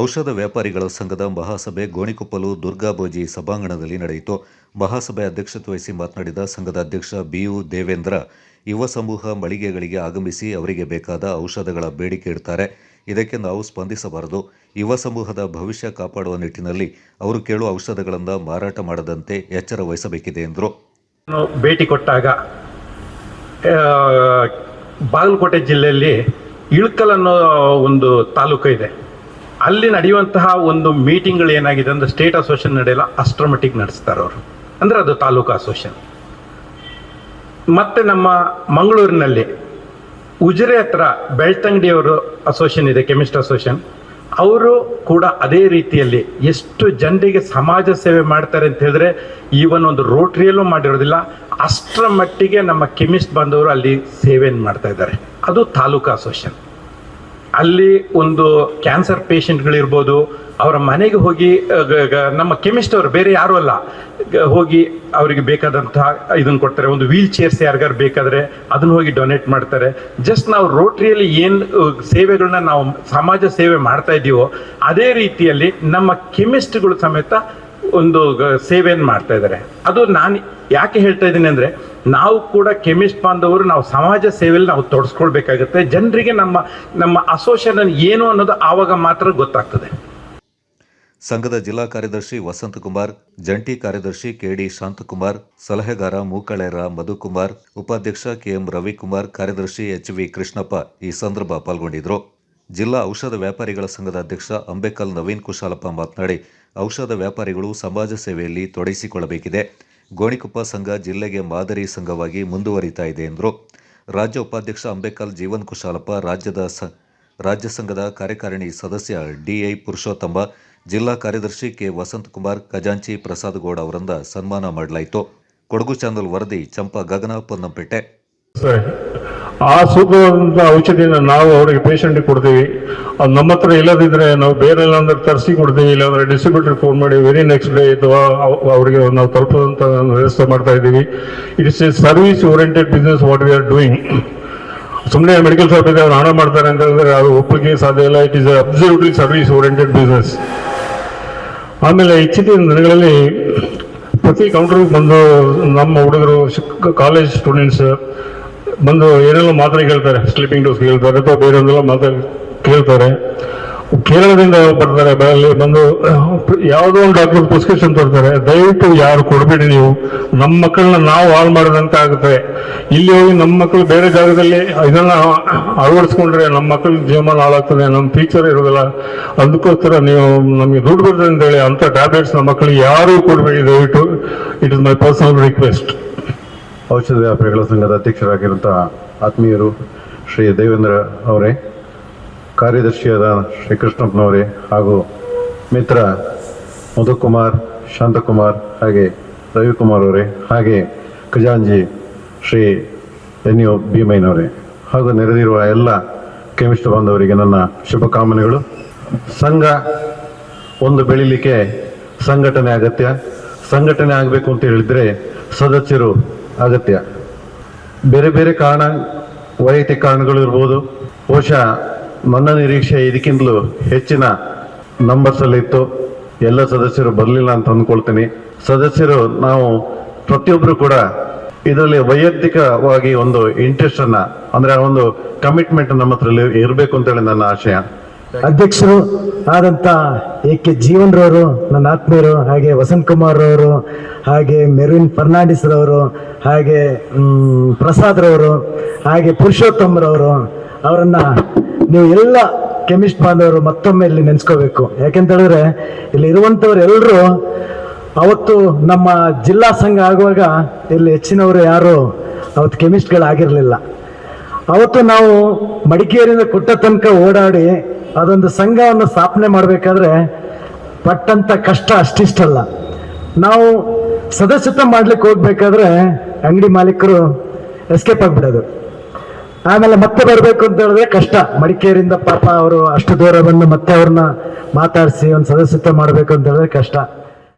ಔಷಧ ವ್ಯಾಪಾರಿಗಳ ಸಂಘದ ಮಹಾಸಭೆ ಗೋಣಿಕೊಪ್ಪಲು ದುರ್ಗಾಬೋಜಿ ಸಭಾಂಗಣದಲ್ಲಿ ನಡೆಯಿತು. ಮಹಾಸಭೆ ಅಧ್ಯಕ್ಷತೆ ವಹಿಸಿ ಮಾತನಾಡಿದ ಸಂಘದ ಅಧ್ಯಕ್ಷ ಬಿಯು ದೇವೇಂದ್ರ, ಯುವ ಸಮೂಹ ಮಳಿಗೆಗಳಿಗೆ ಆಗಮಿಸಿ ಅವರಿಗೆ ಬೇಕಾದ ಔಷಧಗಳ ಬೇಡಿಕೆ ಇಡ್ತಾರೆ. ಇದಕ್ಕೆ ನಾವು ಸ್ಪಂದಿಸಬಾರದು. ಯುವ ಸಮೂಹದ ಭವಿಷ್ಯ ಕಾಪಾಡುವ ನಿಟ್ಟಿನಲ್ಲಿ ಅವರು ಕೇಳುವ ಔಷಧಗಳನ್ನು ಮಾರಾಟ ಮಾಡದಂತೆ ಎಚ್ಚರ ವಹಿಸಬೇಕಿದೆ ಎಂದರು. ಭೇಟಿ ಕೊಟ್ಟಾಗ ಬಾಗಲಕೋಟೆ ಜಿಲ್ಲೆಯಲ್ಲಿ ಇಳ್ಕಲ್ ಅನ್ನೋ ಒಂದು ತಾಲೂಕು ಇದೆ. ಅಲ್ಲಿ ನಡೆಯುವಂತಹ ಒಂದು ಮೀಟಿಂಗ್ಗಳು ಏನಾಗಿದೆ ಅಂದ್ರೆ ಸ್ಟೇಟ್ ಅಸೋಸಿಯೇಷನ್ ನಡೆಯಲ್ಲ ಅಷ್ಟರ ನಡೆಸ್ತಾರೆ ಅವರು. ಅಂದರೆ ಅದು ತಾಲೂಕು ಅಸೋಸಿಯೇಷನ್. ಮತ್ತೆ ನಮ್ಮ ಮಂಗಳೂರಿನಲ್ಲಿ ಉಜಿರೆ ಹತ್ರ ಬೆಳ್ತಂಗಡಿಯವರು ಅಸೋಸಿಯೇಷನ್ ಇದೆ, ಕೆಮಿಸ್ಟ್ ಅಸೋಸಿಯೇಷನ್. ಅವರು ಕೂಡ ಅದೇ ರೀತಿಯಲ್ಲಿ ಎಷ್ಟು ಜನರಿಗೆ ಸಮಾಜ ಸೇವೆ ಮಾಡ್ತಾರೆ ಅಂತ ಹೇಳಿದ್ರೆ ಈವನ್ ಒಂದು ರೋಟ್ರಿಯಲ್ಲೂ ಮಾಡಿರೋದಿಲ್ಲ. ಅಷ್ಟರ ಮಟ್ಟಿಗೆ ನಮ್ಮ ಕೆಮಿಸ್ಟ್ ಬಂದವರು ಅಲ್ಲಿ ಸೇವೆಯನ್ನು ಮಾಡ್ತಾ ಇದ್ದಾರೆ. ಅದು ತಾಲೂಕು ಅಸೋಸಿಯೇಷನ್. ಅಲ್ಲಿ ಒಂದು ಕ್ಯಾನ್ಸರ್ ಪೇಷಂಟ್ಗಳಿರ್ಬೋದು ಅವರ ಮನೆಗೆ ಹೋಗಿ ನಮ್ಮ ಕೆಮಿಸ್ಟ್ ಅವರು ಬೇರೆ ಯಾರೂ ಅಲ್ಲ. ಹೋಗಿ ಅವರಿಗೆ ಬೇಕಾದಂತಹ ಇದನ್ನು ಕೊಡ್ತಾರೆ. ಒಂದು ವೀಲ್ ಚೇರ್ಸ್ ಯಾರಿಗಾರು ಬೇಕಾದರೆ ಅದನ್ನು ಹೋಗಿ ಡೊನೇಟ್ ಮಾಡ್ತಾರೆ. ಜಸ್ಟ್ ನಾವು ರೋಟ್ರಿಯಲ್ಲಿ ಏನು ಸೇವೆಗಳನ್ನ ನಾವು ಸಮಾಜ ಸೇವೆ ಮಾಡ್ತಾ ಇದ್ದೀವೋ ಅದೇ ರೀತಿಯಲ್ಲಿ ನಮ್ಮ ಕೆಮಿಸ್ಟ್ಗಳು ಸಮೇತ ಒಂದು ಸೇವೆಯನ್ನು ಮಾಡ್ತಾ ಇದ್ದಾರೆ. ಅದು ನಾನು ಯಾಕೆ ಹೇಳ್ತಾ ಇದ್ದೀನಿ ಅಂದರೆ, ನಾವು ಕೂಡ ಕೆಮಿಸ್ಟ್ ಬಾಂಧವರು, ನಾವು ಸಮಾಜ ಸೇವೆಯಲ್ಲಿ ನಾವು ತೊಡಸ್ಕೊಳ್ಬೇಕಾಗುತ್ತೆ. ಜನರಿಗೆ ನಮ್ಮ ನಮ್ಮ ಅಸೋಸಿಯೇಷನ್ ಏನು ಅನ್ನೋದು ಆವಾಗ ಮಾತ್ರ ಗೊತ್ತಾಗ್ತದೆ. ಸಂಘದ ಜಿಲ್ಲಾ ಕಾರ್ಯದರ್ಶಿ ವಸಂತಕುಮಾರ್ ಜಂಟಿ ಕಾರ್ಯದರ್ಶಿ ಕೆಡಿ ಶಾಂತಕುಮಾರ್, ಸಲಹೆಗಾರ ಮೂಕಳೆರ ಮಧುಕುಮಾರ್, ಉಪಾಧ್ಯಕ್ಷ ಕೆಎಂ ರವಿಕುಮಾರ್, ಕಾರ್ಯದರ್ಶಿ ಎಚ್ ವಿ ಕೃಷ್ಣಪ್ಪ ಈ ಸಂದರ್ಭ ಪಾಲ್ಗೊಂಡಿದ್ದರು. ಜಿಲ್ಲಾ ಔಷಧ ವ್ಯಾಪಾರಿಗಳ ಸಂಘದ ಅಧ್ಯಕ್ಷ ಅಂಬೇಕಲ್ ನವೀನ್ ಕುಶಾಲಪ್ಪ ಮಾತನಾಡಿ, ಔಷಧ ವ್ಯಾಪಾರಿಗಳು ಸಮಾಜ ಸೇವೆಯಲ್ಲಿ ತೊಡಗಿಸಿಕೊಳ್ಳಬೇಕಿದೆ. ಗೋಣಿಕೊಪ್ಪ ಸಂಘ ಜಿಲ್ಲೆಗೆ ಮಾದರಿ ಸಂಘವಾಗಿ ಮುಂದುವರಿತಾ ಇದೆ ಎಂದರು. ರಾಜ್ಯ ಉಪಾಧ್ಯಕ್ಷ ಅಂಬೇಕಲ್ ಜೀವನ್ ಕುಶಾಲಪ್ಪ, ರಾಜ್ಯದ ಸ, ರಾಜ್ಯ ಸಂಘದ ಕಾರ್ಯಕಾರಿಣಿ ಸದಸ್ಯ ಡಿಐ ಪುರುಷೋತ್ತಮ, ಜಿಲ್ಲಾ ಕಾರ್ಯದರ್ಶಿ ಕೆ ವಸಂತಕುಮಾರ್ ಖಜಾಂಚಿ ಪ್ರಸಾದ್ ಗೌಡ ಅವರಿಂದ ಸನ್ಮಾನ ಮಾಡಲಾಯಿತು. ಕೊಡಗು ಚಾನಲ್ ವರದಿ ಚಂಪಾ ಗಗನ ಪೊನ್ನಂಪೇಟೆ ಆ ಸೂಕ್ತವಾದಂಥ ಔಷಧಿನ ನಾವು ಅವರಿಗೆ ಪೇಷಂಟಿಗೆ ಕೊಡ್ತೀವಿ. ಅದು ನಮ್ಮ ಹತ್ರ ಇಲ್ಲದಿದ್ದರೆ ನಾವು ಬೇರೆ ಎಲ್ಲಾಂದ್ರೆ ತರಿಸಿ ಕೊಡ್ತೀವಿ, ಇಲ್ಲಾಂದರೆ ಡಿಸ್ಟ್ರಿಬ್ಯೂಟರ್ ಫೋನ್ ಮಾಡಿ ವೆರಿ ನೆಕ್ಸ್ಟ್ ಡೇ ಅಥವಾ ಅವ್- ಅವರಿಗೆ ನಾವು ತಲುಪುವಂಥ ವ್ಯವಸ್ಥೆ ಮಾಡ್ತಾ ಇದ್ದೀವಿ. It is a service oriented business what we are doing ಸುಮ್ಮನೆ ಮೆಡಿಕಲ್ ಶಾಪ್ ಇದೆ ಅವ್ರು ಹಣ ಮಾಡ್ತಾರೆ ಅಂತ ಹೇಳಿದ್ರೆ ಅದು ಒಪ್ಪಲಿಕ್ಕೆ ಸಾಧ್ಯ ಇಲ್ಲ. It is absolutely service oriented business ಆಮೇಲೆ ಇತ್ತೀಚಿನ ದಿನಗಳಲ್ಲಿ ಪ್ರತಿ ಕೌಂಟ್ರಿಗೆ ಬಂದು ನಮ್ಮ ಹುಡುಗರು ಕಾಲೇಜ್ ಸ್ಟೂಡೆಂಟ್ಸ್ ಬಂದು ಏನೆಲ್ಲ ಮಾತ್ರೆ ಕೇಳ್ತಾರೆ? ಸ್ಲೀಪಿಂಗ್ ಡೋಸ್ ಕೇಳ್ತಾರೆ, ಅಥವಾ ಬೇರೆ ಒಂದೆಲ್ಲ ಮಾತ್ರೆ ಕೇಳ್ತಾರೆ. ಕೇರಳದಿಂದ ಬರ್ತಾರೆ ಅಲ್ಲಿ ಬಂದು ಯಾವುದೋ ಒಂದು ಡಾಕ್ಟರ್ ಪ್ರಿಸ್ಕ್ರಿಪ್ಷನ್ ತರ್ತಾರೆ. ದಯವಿಟ್ಟು ಯಾರು ಕೊಡಬೇಡಿ ನೀವು. ನಮ್ಮ ಮಕ್ಕಳನ್ನ ನಾವು ಹಾಳು ಮಾಡಿದಂತೆ ಆಗುತ್ತೆ. ಇಲ್ಲಿ ಹೋಗಿ ನಮ್ಮ ಮಕ್ಕಳು ಬೇರೆ ಜಾಗದಲ್ಲಿ ಇದನ್ನ ಅಳವಡಿಸ್ಕೊಂಡ್ರೆ ನಮ್ಮ ಮಕ್ಕಳ ಜೀವನ ಹಾಳಾಗ್ತದೆ, ನಮ್ಮ ಫ್ಯೂಚರ್ ಇರೋದಿಲ್ಲ. ಅದಕ್ಕೋಸ್ಕರ ನೀವು ನಮಗೆ ದುಡ್ಡು ಬರ್ತದೆ ಅಂತ ಹೇಳಿ ಅಂತ ಟ್ಯಾಬ್ಲೆಟ್ಸ್ ನಮ್ಮ ಮಕ್ಕಳಿಗೆ ಯಾರೂ ಕೊಡಬೇಡಿ ದಯವಿಟ್ಟು. It is my personal request ಔಷಧ ವ್ಯಾಪಾರಿಗಳ ಸಂಘದ ಅಧ್ಯಕ್ಷರಾಗಿರುವಂತಹ ಆತ್ಮೀಯರು ಶ್ರೀ ದೇವೇಂದ್ರ ಅವರೇ, ಕಾರ್ಯದರ್ಶಿಯಾದ ಶ್ರೀ ಕೃಷ್ಣಪ್ಪನವರೇ ಹಾಗೂ ಮಿತ್ರ ಮಧುಕುಮಾರ್, ಶಾಂತಕುಮಾರ್ ಹಾಗೆ ರವಿಕುಮಾರ್ ಅವರೇ ಹಾಗೆ ಖಜಾಂಜಿ ಶ್ರೀ ಎನ್ ಯು ಭೀಮಯ್ಯನವರೇ. ಹಾಗೂ ನೆರೆದಿರುವ ಎಲ್ಲ ಕೆಮಿಸ್ಟ್ ಬಾಂಧವರಿಗೆ ನನ್ನ ಶುಭಕಾಮನೆಗಳು ಸಂಘ ಒಂದು ಬೆಳಿಲಿಕ್ಕೆ ಸಂಘಟನೆ ಅಗತ್ಯ. ಸಂಘಟನೆ ಆಗಬೇಕು ಅಂತ ಹೇಳಿದ್ರೆ ಸದಸ್ಯರು ಅಗತ್ಯ. ಬೇರೆ ಬೇರೆ ಕಾರಣ ವೈಯಕ್ತಿಕ ಕಾರಣಗಳು ಇರ್ಬೋದು. ಬಹುಶಃ ನನ್ನ ನಿರೀಕ್ಷೆ ಇದಕ್ಕಿಂತಲೂ ಹೆಚ್ಚಿನ ನಂಬರ್ಸ್ ಅಲ್ಲಿ ಇತ್ತು. ಎಲ್ಲ ಸದಸ್ಯರು ಬರಲಿಲ್ಲ ಅಂತ ಅಂದ್ಕೊಳ್ತೀನಿ. ಸದಸ್ಯರು ನಾವು ಪ್ರತಿಯೊಬ್ಬರು ಕೂಡ ಇದರಲ್ಲಿ ವೈಯಕ್ತಿಕವಾಗಿ ಒಂದು ಇಂಟ್ರೆಸ್ಟನ್ನು ಅಂದರೆ ಒಂದು ಕಮಿಟ್ಮೆಂಟ್ ನಮ್ಮ ಹತ್ರ ಇರಬೇಕು ಅಂತೇಳಿ ನನ್ನ ಆಶಯ. ಅಧ್ಯಕ್ಷರು ಆದಂತ ಎ ಕೆ ಜೀವನ್ರವರು, ನನ್ನ ಆತ್ಮೀಯರು, ಹಾಗೆ ವಸಂತ್ ಕುಮಾರ್ ರವರು, ಹಾಗೆ ಮೆರಿನ್ ಫರ್ನಾಂಡಿಸ್ ರವರು, ಹಾಗೆ ಪ್ರಸಾದ್ ರವರು, ಹಾಗೆ ಪುರುಷೋತ್ತಮ್ ರವರು, ಅವರನ್ನ ನೀವು ಎಲ್ಲ ಕೆಮಿಸ್ಟ್ ಬಾಂಧವರು ಮತ್ತೊಮ್ಮೆ ಇಲ್ಲಿ ನೆನೆಸ್ಕೋಬೇಕು. ಯಾಕೆಂತ ಹೇಳಿದ್ರೆ, ಇಲ್ಲಿ ಇರುವಂಥವ್ರು ಎಲ್ಲರೂ ಅವತ್ತು ನಮ್ಮ ಜಿಲ್ಲಾ ಸಂಘ ಆಗುವಾಗ ಇಲ್ಲಿ ಹೆಚ್ಚಿನವರು ಯಾರು ಅವತ್ತು ಕೆಮಿಸ್ಟ್ಗಳಾಗಿರಲಿಲ್ಲ. ಅವತ್ತು ನಾವು ಮಡಿಕೇರಿಯಿಂದ ಕೊಟ್ಟ ತನಕ ಓಡಾಡಿ ಅದೊಂದು ಸಂಘವನ್ನು ಸ್ಥಾಪನೆ ಮಾಡಬೇಕಾದ್ರೆ ಪಟ್ಟಂತ ಕಷ್ಟ ಅಷ್ಟಿಷ್ಟಲ್ಲ. ನಾವು ಸದಸ್ಯತ್ವ ಮಾಡ್ಲಿಕ್ಕೆ ಹೋಗ್ಬೇಕಾದ್ರೆ ಅಂಗಡಿ ಮಾಲೀಕರು ಎಸ್ಕೇಪ್ ಆಗಿಬಿಡೋದು. ಆಮೇಲೆ ಮತ್ತೆ ಬರಬೇಕು ಅಂತ ಹೇಳಿದ್ರೆ ಕಷ್ಟ. ಮಡಿಕೇರಿಯಿಂದ ಪಾಪ ಅವರು ಅಷ್ಟು ದೂರ ಬಂದು ಮತ್ತೆ ಅವ್ರನ್ನ ಮಾತಾಡಿಸಿ ಒಂದು ಸದಸ್ಯತ್ವ ಮಾಡಬೇಕು ಅಂತ ಹೇಳಿದ್ರೆ ಕಷ್ಟ.